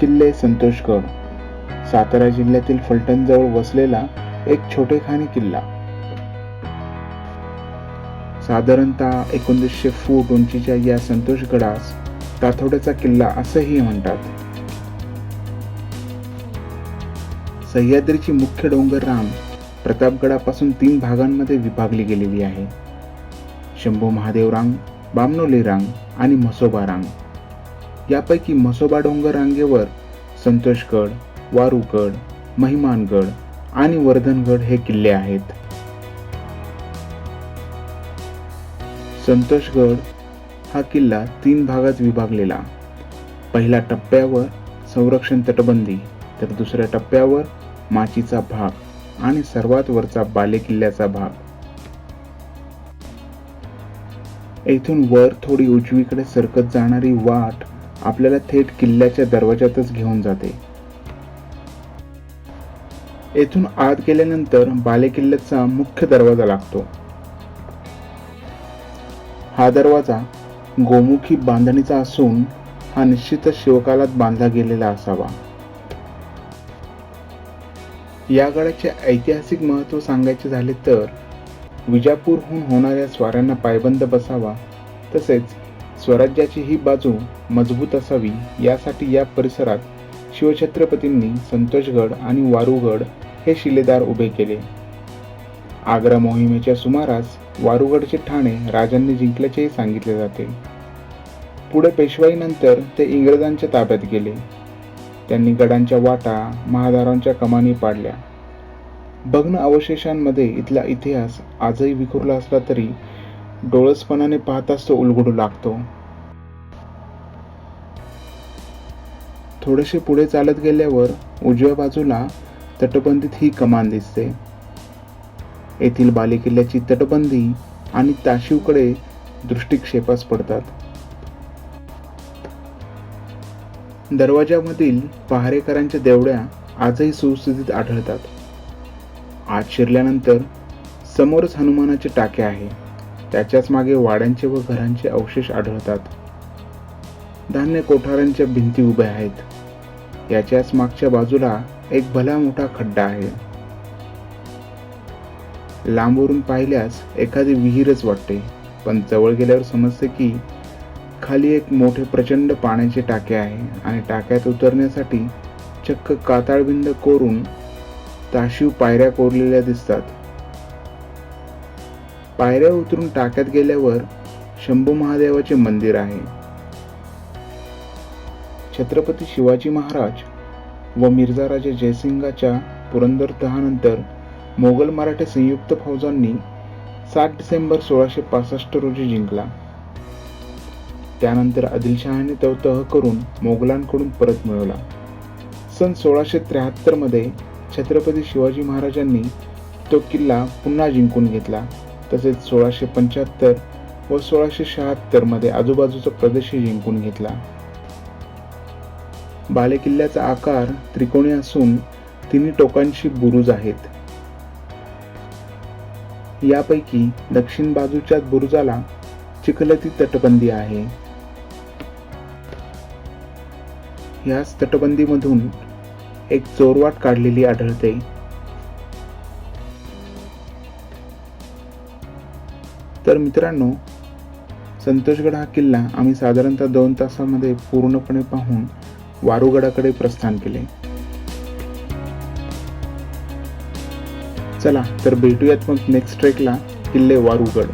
किल्ले संतोषगड. सातारा जिल्ह्यातील फलटणजवळ वसलेला एक छोटेखानी किल्ला. साधारणतः एकोणीसशे फूट उंचीच्या या संतोषगडास ताथोड्याचा किल्ला असंही म्हणतात. सह्याद्रीची मुख्य डोंगर रांग प्रतापगडापासून तीन भागांमध्ये विभागली गेलेली आहे. शंभू महादेव रांग बामनोली रांग आणि म्हसोबा रांग. यापैकी म्हसोबा डोंगर रांगेवर संतोषगड वारूगड महिमानगड आणि वर्धनगड हे किल्ले आहेत. संतोषगड हा किल्ला तीन भागात विभागलेला. पहिल्या टप्प्यावर संरक्षण तटबंदी तर दुसऱ्या टप्प्यावर माचीचा भाग आणि सर्वात वरचा बालेकिल्ल्याचा भाग. येथून वर थोडी उजवीकडे सरकत जाणारी वाट आपल्याला थेट किल्ल्याच्या दरवाजातच घेऊन जाते. येथून आत गेल्यानंतर बालेकिल्ल्याचा मुख्य दरवाजा लागतो. हा दरवाजा गोमुखी बांधणीचा असून हा निश्चितच शिवकालात बांधला गेलेला असावा. या गडाचे ऐतिहासिक महत्त्व सांगायचे झाले तर विजापूरहून होणाऱ्या स्वाऱ्यांना पायबंद बसावा तसेच स्वराज्याची ही बाजू मजबूत असावी यासाठी या परिसरात शिवछत्रपतींनी संतोषगड आणि वारुगड हे शिलेदार उभे केले. आग्रा मोहिमेच्या सुमारास वारुगडचे ठाणे राजांनी जिंकल्याचेही सांगितले जाते. पुढे पेशवाईनंतर ते इंग्रजांच्या ताब्यात गेले. त्यांनी गडांच्या वाटा महादारांच्या कमानी पाडल्या. भग्न अवशेषांमध्ये इथला इतिहास आजही विखुरला असला तरी डोळसपणाने पाहताच तो उलगडू लागतो. थोडेसे पुढे चालत गेल्यावर उजव्या बाजूला तटबंदीत ही कमान दिसते. येथील बालेकिल्ल्याची तटबंदी आणि ताशीवकडे दृष्टिक्षेपास पडतात. दरवाजामधील पहारेकरांच्या देवड्या आजही सुस्थितीत आढळतात. आत शिरल्यानंतर समोरच हनुमानाचे टाके आहे. त्याच्याच मागे वाड्यांचे व घरांचे अवशेष आढळतात. धान्य कोठारांच्या भिंती उभ्या आहेत. याच्याच मागच्या बाजूला एक भला मोठा खड्डा आहे. लांबवरून पाहिल्यास एखादी विहीरच वाटते पण जवळ गेल्यावर समजते की खाली एक मोठे प्रचंड पाण्याचे टाके आहे आणि टाक्यात उतरण्यासाठी चक्क काताळबिंद कोरून ताशीव पायऱ्या कोरलेल्या दिसतात. पायऱ्या उतरून टाक्यात गेल्यावर शंभू महादेवाचे मंदिर आहे. छत्रपती शिवाजी महाराज व मिर्झा राजा जयसिंगाच्या पुरंदर तहानंतर मोगल मराठे संयुक्त फौजांनी सात डिसेंबर सोळाशे पासष्ट रोजी जिंकला. त्यानंतर आदिलशहाने तो तह करून मोगलांकडून परत मिळवला. सन सोळाशे त्र्याहत्तरमध्ये छत्रपती शिवाजी महाराजांनी तो किल्ला पुन्हा जिंकून घेतला. तसेच सोळाशे पंच्याहत्तर व सोळाशे शहात्तरमध्ये आजूबाजूचा प्रदेशही जिंकून घेतला. बालेकिल्ल्याचा आकार त्रिकोणी असून तिन्ही टोकांशी बुरुज आहेत. यापैकी दक्षिण बाजूच्या बुरुजाला चिखलती तटबंदी आहे. याच तटबंदीमधून एक चोरवाट काढलेली आढळते. तर मित्रांनो संतोषगड हा किल्ला आम्ही साधारणतः दोन तासामध्ये पूर्णपणे पाहून वारुगडाकडे प्रस्थान केले. चला तर भेटूयात मग नेक्स्ट ट्रेकला किल्ले वारुगड.